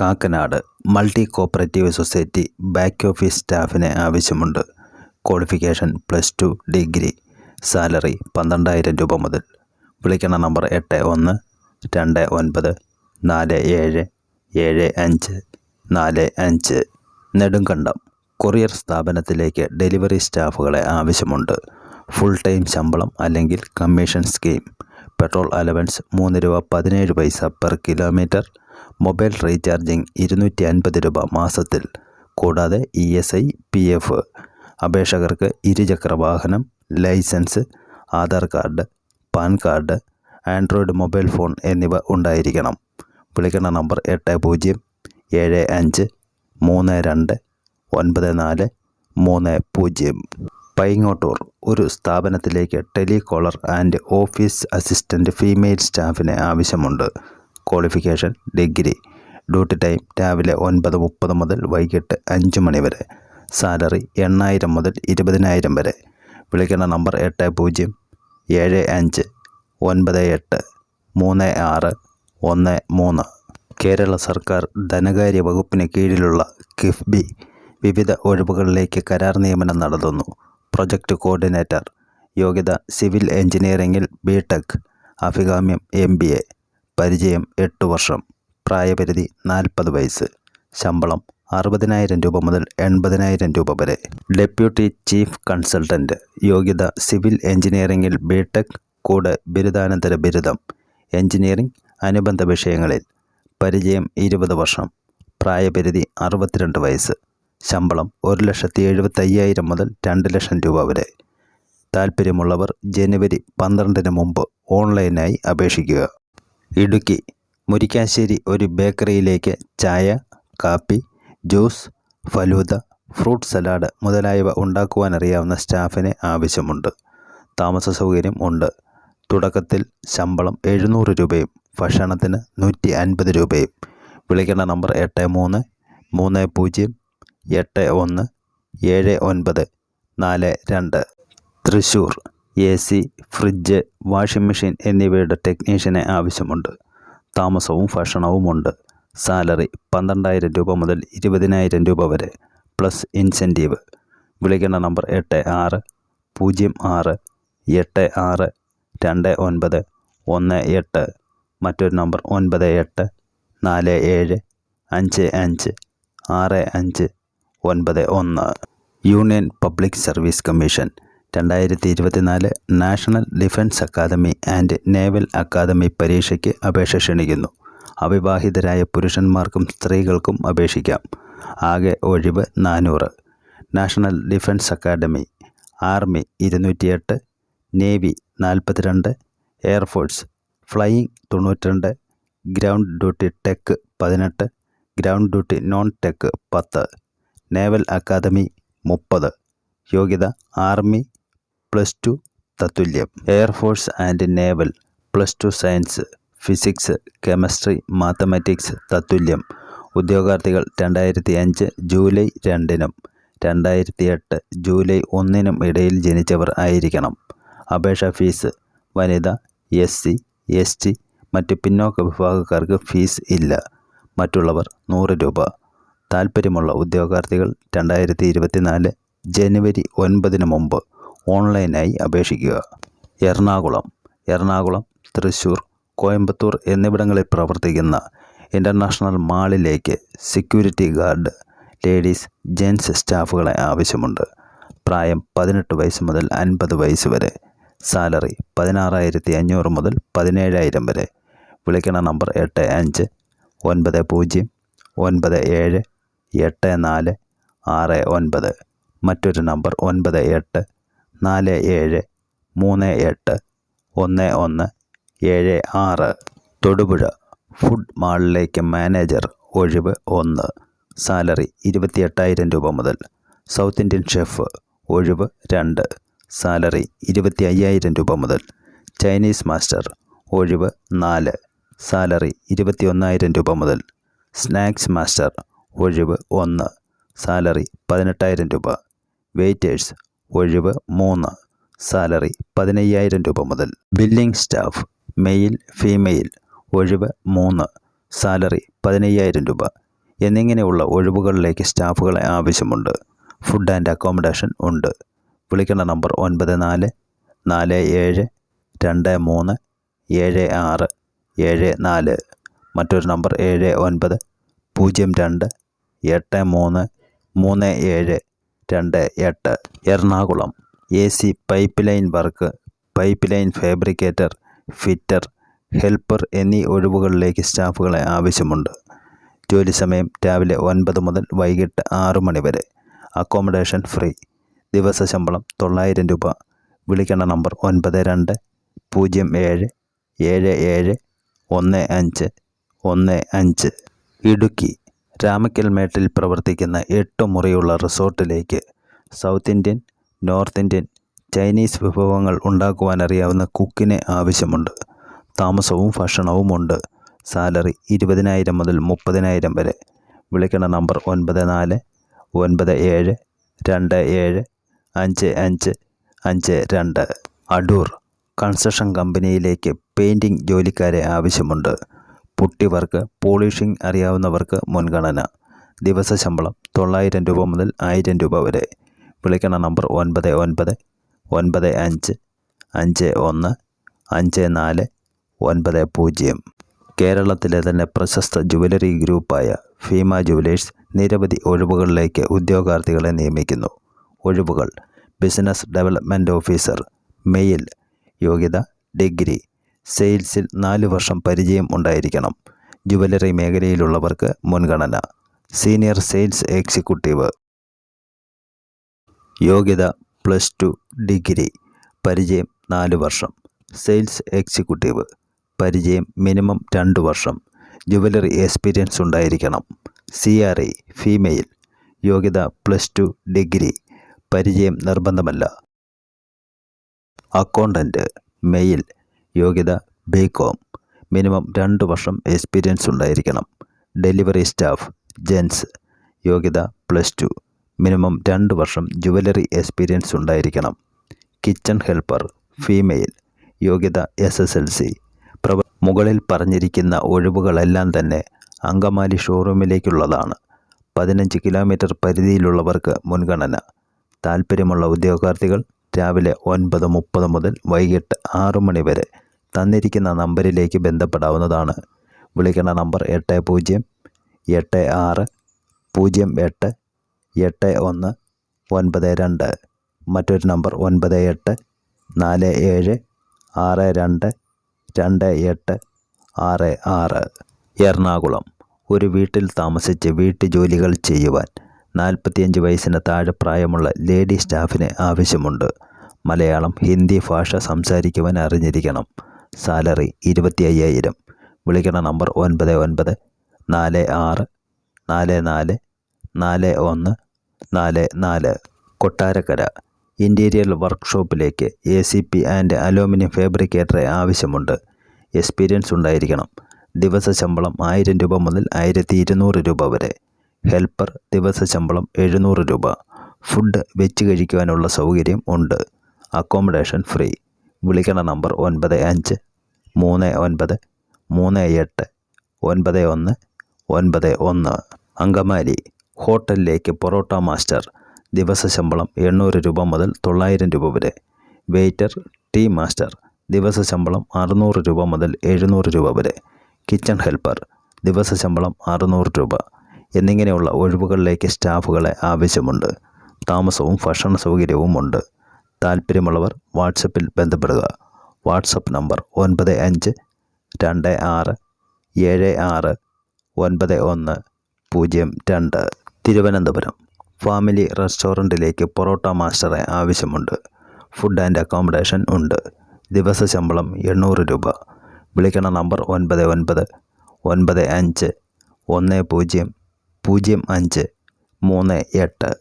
Kakkanad multi cooperative society back office സ്റ്റാഫിന് ആവശ്യമുണ്ട്. Qualification plus two degree. Salary പന്ത്രണ്ടായിരം രൂപ മുതൽ. വിളിക്കണ നമ്പർ എട്ട് ഒന്ന് രണ്ട് ഒൻപത് നാല് ഏഴ് ഏഴ് അഞ്ച് നാല് അഞ്ച്. നെടുങ്കണ്ടം കൊറിയർ സ്ഥാപനത്തിലേക്ക് ഡെലിവറി സ്റ്റാഫുകളെ ആവശ്യമുണ്ട്. ഫുൾ ടൈം ശമ്പളം അല്ലെങ്കിൽ കമ്മീഷൻ സ്കീം. പെട്രോൾ അലവൻസ് മൂന്ന് രൂപ പതിനേഴ് പൈസ പെർ കിലോമീറ്റർ. മൊബൈൽ റീചാർജിംഗ് ഇരുന്നൂറ്റി അൻപത് രൂപ മാസത്തിൽ. കൂടാതെ E S I P F അപേക്ഷകർക്ക് ഇരുചക്ര വാഹനം licence Aadhaar card PAN card android mobile phone എന്നിവ ഉണ്ടായിരിക്കണം. വിളിക്കുന്ന നമ്പർ എട്ട് പൂജ്യം ഏഴ് അഞ്ച് മൂന്ന് രണ്ട് ഒൻപത് നാല് മൂന്ന് പൂജ്യം. പൈങ്ങോട്ടൂർ ഒരു സ്ഥാപനത്തിലേക്ക് telecaller and office assistant female സ്റ്റാഫിന് ആവശ്യമുണ്ട്. ക്വാളിഫിക്കേഷൻ ഡിഗ്രി ഡ്യൂട്ടി ടൈം രാവിലെ ഒൻപത് മുപ്പത് മുതൽ വൈകിട്ട് അഞ്ച് മണി വരെ. സാലറി എണ്ണായിരം മുതൽ ഇരുപതിനായിരം വരെ. വിളിക്കേണ്ട നമ്പർ എട്ട് പൂജ്യം ഏഴ് അഞ്ച് ഒൻപത് എട്ട് മൂന്ന് ആറ് ഒന്ന് മൂന്ന്. കേരള സർക്കാർ ധനകാര്യ വകുപ്പിന് കീഴിലുള്ള കിഫ്ബി വിവിധ ഒഴിവുകളിലേക്ക് കരാർ നിയമനം നടത്തുന്നു. പ്രൊജക്റ്റ് കോർഡിനേറ്റർ യോഗ്യത സിവിൽ എഞ്ചിനീയറിംഗിൽ ബി ടെക് അഭികാമ്യം എം ബി എ പരിചയം എട്ട് വർഷം. പ്രായപരിധി നാൽപ്പത് വയസ്സ്. ശമ്പളം അറുപതിനായിരം രൂപ മുതൽ എൺപതിനായിരം രൂപ വരെ. ഡെപ്യൂട്ടി ചീഫ് കൺസൾട്ടന്റ് യോഗ്യത സിവിൽ എഞ്ചിനീയറിംഗിൽ ബിടെക് കൂടെ ബിരുദാനന്തര ബിരുദം. എഞ്ചിനീയറിംഗ് അനുബന്ധ വിഷയങ്ങളിൽ പരിചയം ഇരുപത് വർഷം. പ്രായപരിധി അറുപത്തിരണ്ട് വയസ്സ്. ശമ്പളം ഒരു ലക്ഷത്തി എഴുപത്തയ്യായിരം മുതൽ രണ്ട് ലക്ഷം രൂപ വരെ. താൽപ്പര്യമുള്ളവർ ജനുവരി പന്ത്രണ്ടിന് മുമ്പ് ഓൺലൈനായി അപേക്ഷിക്കുക. ഇടുക്കി. മുരിക്കാശ്ശേരി ഒരു ബേക്കറിയിലേക്ക് ചായ കാപ്പി ജ്യൂസ് ഫലൂദ ഫ്രൂട്ട് സലാഡ് മുതലായവ ഉണ്ടാക്കുവാൻ അറിയാവുന്ന സ്റ്റാഫിനെ ആവശ്യമുണ്ട്. താമസ സൗകര്യം ഉണ്ട്. തുടക്കത്തിൽ ശമ്പളം എഴുന്നൂറ് രൂപയും ഭക്ഷണത്തിന് നൂറ്റി അൻപത് രൂപയും. വിളിക്കേണ്ട നമ്പർ എട്ട് മൂന്ന് മൂന്ന് പൂജ്യം എട്ട് ഒന്ന് ഏഴ് ഒൻപത് നാല് രണ്ട്. Thrissur A C fridge washing machine എന്നിവയുടെ ടെക്നീഷ്യനെ ആവശ്യമുണ്ട്. താമസവും ഭക്ഷണവുമുണ്ട്. സാലറി പന്ത്രണ്ടായിരം രൂപ മുതൽ ഇരുപതിനായിരം രൂപ വരെ പ്ലസ് ഇൻസെന്റീവ് വിളിക്കേണ്ട നമ്പർ എട്ട് ആറ് പൂജ്യം ആറ് എട്ട് ആറ് രണ്ട് ഒൻപത് ഒന്ന് എട്ട്. മറ്റൊരു നമ്പർ ഒൻപത് എട്ട് നാല് ഏഴ് അഞ്ച് അഞ്ച് ആറ് അഞ്ച് ഒൻപത് ഒന്ന്. യൂണിയൻ പബ്ലിക് സർവീസ് കമ്മീഷൻ രണ്ടായിരത്തി ഇരുപത്തിനാല് national defence academy and naval academy പരീക്ഷയ്ക്ക് അപേക്ഷ ക്ഷണിക്കുന്നു. അവിവാഹിതരായ പുരുഷന്മാർക്കും സ്ത്രീകൾക്കും അപേക്ഷിക്കാം. ആകെ ഒഴിവ് നാനൂറ്. നാഷണൽ ഡിഫൻസ് അക്കാദമി ആർമി ഇരുന്നൂറ്റിയെട്ട് നേവി നാൽപ്പത്തിരണ്ട് എയർഫോഴ്സ് ഫ്ലൈയിങ് തൊണ്ണൂറ്റിരണ്ട് ഗ്രൗണ്ട് ഡ്യൂട്ടി ടെക് പതിനെട്ട് ഗ്രൗണ്ട് ഡ്യൂട്ടി നോൺ ടെക് പത്ത് നേവൽ അക്കാദമി മുപ്പത് യോഗ്യത army plus two തത്തുല്യം. Air force and naval plus two science physics chemistry mathematics തത്തുല്യം. ഉദ്യോഗാർത്ഥികൾ രണ്ടായിരത്തി അഞ്ച് ജൂലൈ രണ്ടിനും രണ്ടായിരത്തി എട്ട് ജൂലൈ ഒന്നിനും ഇടയിൽ ജനിച്ചവർ ആയിരിക്കണം. അപേക്ഷാ ഫീസ് വനിത എസ് സി എസ് ടി മറ്റ് പിന്നോക്ക വിഭാഗക്കാർക്ക് ഫീസ് ഇല്ല. മറ്റുള്ളവർ നൂറ് രൂപ. താൽപ്പര്യമുള്ള ഉദ്യോഗാർത്ഥികൾ രണ്ടായിരത്തി ഇരുപത്തിനാല് ജനുവരി ഒൻപതിന് മുമ്പ് ഓൺലൈനായി അപേക്ഷിക്കുക. എറണാകുളം എറണാകുളം തൃശ്ശൂർ കോയമ്പത്തൂർ എന്നിവിടങ്ങളിൽ പ്രവർത്തിക്കുന്ന ഇന്റർനാഷണൽ മാളിലേക്ക് സെക്യൂരിറ്റി ഗാർഡ് ലേഡീസ് ജെൻസ് സ്റ്റാഫുകളെ ആവശ്യമുണ്ട്. പ്രായം പതിനെട്ട് വയസ്സ് മുതൽ അൻപത് വയസ്സ് വരെ. സാലറി പതിനാറായിരത്തി അഞ്ഞൂറ് മുതൽ പതിനേഴായിരം വരെ. വിളിക്കണ നമ്പർ എട്ട് അഞ്ച് ഒൻപത് പൂജ്യം ഒൻപത് ഏഴ് എട്ട് നാല് ആറ് ഒൻപത്. മറ്റൊരു നമ്പർ ഒൻപത് എട്ട് നാല് ഏഴ് മൂന്ന് എട്ട് ഒന്ന് ഒന്ന് ഏഴ് ആറ്. തൊടുപുഴ ഫുഡ് മാളിലേക്ക് മാനേജർ ഒഴിവ് ഒന്ന് സാലറി ഇരുപത്തിയെട്ടായിരം രൂപ മുതൽ. സൗത്ത് ഇന്ത്യൻ ഷെഫ് ഒഴിവ് രണ്ട് സാലറി ഇരുപത്തി അയ്യായിരം രൂപ മുതൽ. ചൈനീസ് മാസ്റ്റർ ഒഴിവ് നാല് സാലറി ഇരുപത്തി ഒന്നായിരം രൂപ മുതൽ. സ്നാക്സ് മാസ്റ്റർ ഒഴിവ് ഒന്ന് സാലറി പതിനെട്ടായിരം രൂപ. വെയിറ്റേഴ്സ് ഒഴിവ് മൂന്ന്. സാലറി പതിനയ്യായിരം രൂപ മുതൽ. ബില്ലിംഗ് സ്റ്റാഫ് മെയിൽ ഫീമെയിൽ ഒഴിവ് മൂന്ന്. സാലറി പതിനയ്യായിരം രൂപ. എന്നിങ്ങനെയുള്ള ഒഴിവുകളിലേക്ക് സ്റ്റാഫുകളെ ആവശ്യമുണ്ട്. ഫുഡ് ആൻഡ് അക്കോമഡേഷൻ ഉണ്ട്. വിളിക്കേണ്ട നമ്പർ ഒൻപത് നാല് നാല് ഏഴ് രണ്ട് മൂന്ന് ഏഴ് ആറ് ഏഴ് നാല്. മറ്റൊരു നമ്പർ ഏഴ് ഒൻപത് പൂജ്യം രണ്ട് എട്ട് മൂന്ന് മൂന്ന് ഏഴ്. രണ്ട് എട്ട്. Ernakulam A C pipe line work pipe line fabricator fitter helper എന്നീ ഒഴിവുകളിലേക്ക് സ്റ്റാഫുകളെ ആവശ്യമുണ്ട്. ജോലി സമയം രാവിലെ ഒൻപത് മുതൽ വൈകിട്ട് ആറ് മണി വരെ. അക്കോമഡേഷൻ ഫ്രീ ദിവസ ശമ്പളം തൊള്ളായിരം രൂപ. വിളിക്കേണ്ട നമ്പർ ഒൻപത് രണ്ട് പൂജ്യം ഏഴ് ഏഴ് ഏഴ് ഒന്ന് അഞ്ച് ഒന്ന് അഞ്ച്. ഇടുക്കി രാമക്കൽ മേട്ടിൽ പ്രവർത്തിക്കുന്ന എട്ട് മുറിയുള്ള റിസോർട്ടിലേക്ക് south Indian north Indian Chinese വിഭവങ്ങൾ ഉണ്ടാക്കുവാനറിയാവുന്ന കുക്കിനെ ആവശ്യമുണ്ട്. താമസവും ഭക്ഷണവും ഉണ്ട് സാലറി ഇരുപതിനായിരം മുതൽ മുപ്പതിനായിരം വരെ. വിളിക്കണ നമ്പർ ഒൻപത് നാല് ഒൻപത് ഏഴ് രണ്ട് ഏഴ് അഞ്ച് അഞ്ച് അഞ്ച് രണ്ട്. അടൂർ കൺസ്ട്രക്ഷൻ കമ്പനിയിലേക്ക് പെയിന്റിംഗ് ജോലിക്കാരെ ആവശ്യമുണ്ട്. പുട്ടി വർക്ക് പോളിഷിംഗ് അറിയാവുന്നവർക്ക് മുൻഗണന. ദിവസ ശമ്പളം തൊള്ളായിരം രൂപ മുതൽ ആയിരം രൂപ വരെ. വിളിക്കണ നമ്പർ ഒൻപത് ഒൻപത് ഒൻപത് അഞ്ച് അഞ്ച് ഒന്ന് അഞ്ച് നാല് ഒൻപത് പൂജ്യം. കേരളത്തിലെ തന്നെ പ്രശസ്ത ജുവലറി ഗ്രൂപ്പായ ഫീമ ജുവലേഴ്സ് നിരവധി ഒഴിവുകളിലേക്ക് ഉദ്യോഗാർത്ഥികളെ നിയമിക്കുന്നു. ഒഴിവുകൾ ബിസിനസ് ഡെവലപ്മെന്റ് ഓഫീസർ മെയിൽ യോഗ്യത ഡിഗ്രി സെയിൽസിൽ നാല് വർഷം പരിചയം ഉണ്ടായിരിക്കണം. ജുവലറി മേഖലയിലുള്ളവർക്ക് മുൻഗണന. Senior sales executive. യോഗ്യത പ്ലസ് ടു ഡിഗ്രി. പരിചയം നാല് വർഷം. Sales executive. പരിചയം മിനിമം രണ്ട് വർഷം. ജുവലറി എക്സ്പീരിയൻസ് ഉണ്ടായിരിക്കണം. C R I female. യോഗ്യത പ്ലസ് ടു ഡിഗ്രി. പരിചയം നിർബന്ധമല്ല. Accountant male. യോഗ്യത ബി കോം മിനിമം രണ്ട് വർഷം എക്സ്പീരിയൻസ് ഉണ്ടായിരിക്കണം. Delivery staff gents. യോഗ്യത പ്ലസ് ടു. മിനിമം രണ്ട് വർഷം ജുവലറി എക്സ്പീരിയൻസ് ഉണ്ടായിരിക്കണം. Kitchen helper female. യോഗ്യത എസ് എസ് എൽ സി. പ്രവ മുകളിൽ പറഞ്ഞിരിക്കുന്ന ഒഴിവുകളെല്ലാം തന്നെ അങ്കമാലി ഷോറൂമിലേക്കുള്ളതാണ്. പതിനഞ്ച് കിലോമീറ്റർ പരിധിയിലുള്ളവർക്ക് മുൻഗണന. താൽപ്പര്യമുള്ള ഉദ്യോഗാർത്ഥികൾ രാവിലെ ഒൻപത് മുപ്പത് മുതൽ വൈകിട്ട് ആറു മണി വരെ തന്നിരിക്കുന്ന നമ്പറിലേക്ക് ബന്ധപ്പെടാവുന്നതാണ്. വിളിക്കേണ്ട നമ്പർ എട്ട് പൂജ്യം എട്ട് ആറ് പൂജ്യം എട്ട് എട്ട് ഒന്ന് ഒൻപത് രണ്ട്. മറ്റൊരു നമ്പർ ഒൻപത് എട്ട് നാല് ഏഴ് ആറ് രണ്ട് രണ്ട് എട്ട് ആറ് ആറ്. എറണാകുളം. ഒരു വീട്ടിൽ താമസിച്ച് വീട്ടുജോലികൾ ചെയ്യുവാൻ നാൽപ്പത്തിയഞ്ച് വയസ്സിന് താഴെ പ്രായമുള്ള ലേഡി സ്റ്റാഫിന് ആവശ്യമുണ്ട്. മലയാളം ഹിന്ദി ഭാഷ സംസാരിക്കുവാൻ അറിഞ്ഞിരിക്കണം. സാലറി ഇരുപത്തി അയ്യായിരം വിളിക്കണ നമ്പർ ഒൻപത് ഒൻപത് നാല് ആറ് നാല് നാല് നാല് ഒന്ന് നാല് നാല്. Kottarakkara interior വർക്ക്ഷോപ്പിലേക്ക് A C P and aluminium ഫാബ്രിക്കേറ്ററെ ആവശ്യമുണ്ട്. എക്സ്പീരിയൻസ് ഉണ്ടായിരിക്കണം. ദിവസ ശമ്പളം ആയിരം രൂപ മുതൽ ആയിരത്തി ഇരുന്നൂറ് രൂപ വരെ. ഹെൽപ്പർ ദിവസ ശമ്പളം എഴുന്നൂറ് രൂപ. ഫുഡ് വെച്ച് കഴിക്കുവാനുള്ള സൗകര്യം ഉണ്ട്. അക്കോമഡേഷൻ ഫ്രീ വിളിക്കണ നമ്പർ ഒൻപത് അഞ്ച് മൂന്ന് ഒൻപത് മൂന്ന് എട്ട് ഒൻപത് ഒന്ന് ഒൻപത് ഒന്ന്. അങ്കമാലി ഹോട്ടലിലേക്ക് പൊറോട്ട മാസ്റ്റർ. ദിവസ ശമ്പളം എണ്ണൂറ് രൂപ മുതൽ തൊള്ളായിരം രൂപ വരെ. Waiter tea master. ദിവസ ശമ്പളം അറുന്നൂറ് രൂപ മുതൽ എഴുന്നൂറ് രൂപ വരെ. Kitchen helper. ദിവസ ശമ്പളം അറുന്നൂറ് രൂപ. എന്നിങ്ങനെയുള്ള ഒഴിവുകളിലേക്ക് സ്റ്റാഫുകളെ ആവശ്യമുണ്ട്. താമസവും ഭക്ഷണ സൗകര്യവും ഉണ്ട് താല്പര്യമുള്ളവർ വാട്സപ്പിൽ ബന്ധപ്പെടുക. വാട്സപ്പ് നമ്പർ ഒൻപത് അഞ്ച് രണ്ട് ആറ് ഏഴ് ആറ് ഒൻപത് ഒന്ന് പൂജ്യം രണ്ട്. തിരുവനന്തപുരം. ഫാമിലി റെസ്റ്റോറന്റിലേക്ക് പൊറോട്ട മാസ്റ്ററെ ആവശ്യമുണ്ട്. ഫുഡ് ആൻഡ് അക്കോമഡേഷൻ ഉണ്ട്. ദിവസ ശമ്പളം എണ്ണൂറ് രൂപ. വിളിക്കണ നമ്പർ ഒൻപത് ഒൻപത് ഒൻപത് അഞ്ച് ഒന്ന് പൂജ്യം പൂജ്യം അഞ്ച് മൂന്ന് എട്ട്.